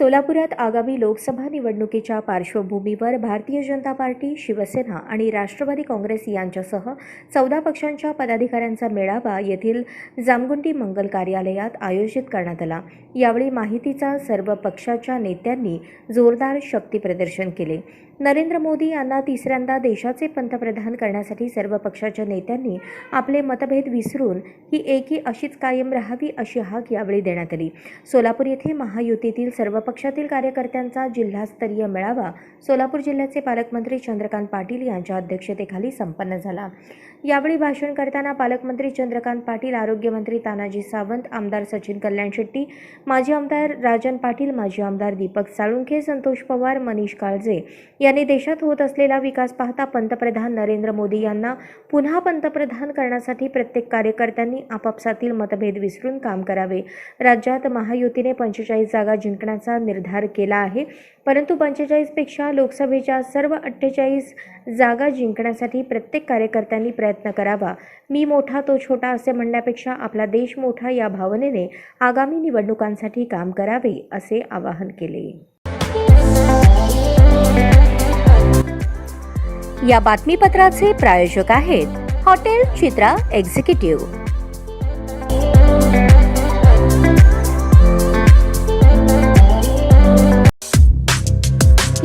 सोलापुरात आगामी लोकसभा निवडणुकीच्या पार्श्वभूमीवर भारतीय जनता पार्टी शिवसेना आणि राष्ट्रवादी काँग्रेस यांच्यासह चौदा पक्षांच्या पदाधिकाऱ्यांचा मेळावा येथील जामगुंडी मंगल कार्यालयात आयोजित करण्यात आला. यावेळी माहितीचा सर्व पक्षाच्या नेत्यांनी जोरदार शक्तीप्रदर्शन केले. नरेंद्र मोदी यांना तिसऱ्यांदा देशाचे पंतप्रधान करण्यासाठी सर्व पक्षाच्या नेत्यांनी आपले मतभेद विसरून ही एकी अशीच कायम राहावी अशी हाक यावेळी देण्यात आली. सोलापूर येथे महायुतीतील सर्व पक्षातील कार्यकर्त्यांचा जिल्हास्तरीय मेळावा सोलापूर जिल्ह्याचे पालकमंत्री चंद्रकांत पाटील यांच्या अध्यक्षतेखाली संपन्न झाला. यावेळी भाषण करताना पालकमंत्री चंद्रकांत पाटील आरोग्यमंत्री तानाजी सावंत आमदार सचिन कल्याण शेट्टी माजी आमदार राजन पाटील माजी आमदार दीपक साळुंखे संतोष पवार मनीष काळजे यांनी देशात होत असलेला विकास पाहता पंतप्रधान नरेंद्र मोदी यांना पुन्हा पंतप्रधान करण्यासाठी प्रत्येक कार्यकर्त्यांनी आपापसातील मतभेद विसरून काम करावे. राज्यात महायुतीने पंचेचाळीस जागा जिंकण्याचा निर्धार केला आहे. परंतु पंचेचाळीसपेक्षा लोकसभेच्या सर्व अठ्ठेचाळीस जागा जिंकण्यासाठी प्रत्येक कार्यकर्त्यांनी प्रयत्न करावा. मी मोठा तो छोटा असे म्हणण्यापेक्षा आपला देश मोठा या भावनेने आगामी निवडणुकांसाठी काम करावे असे आवाहन केले. या बातमीपत्राचे प्रायोजक आहेत हॉटेल चित्रा एक्झिक्युटिव्ह.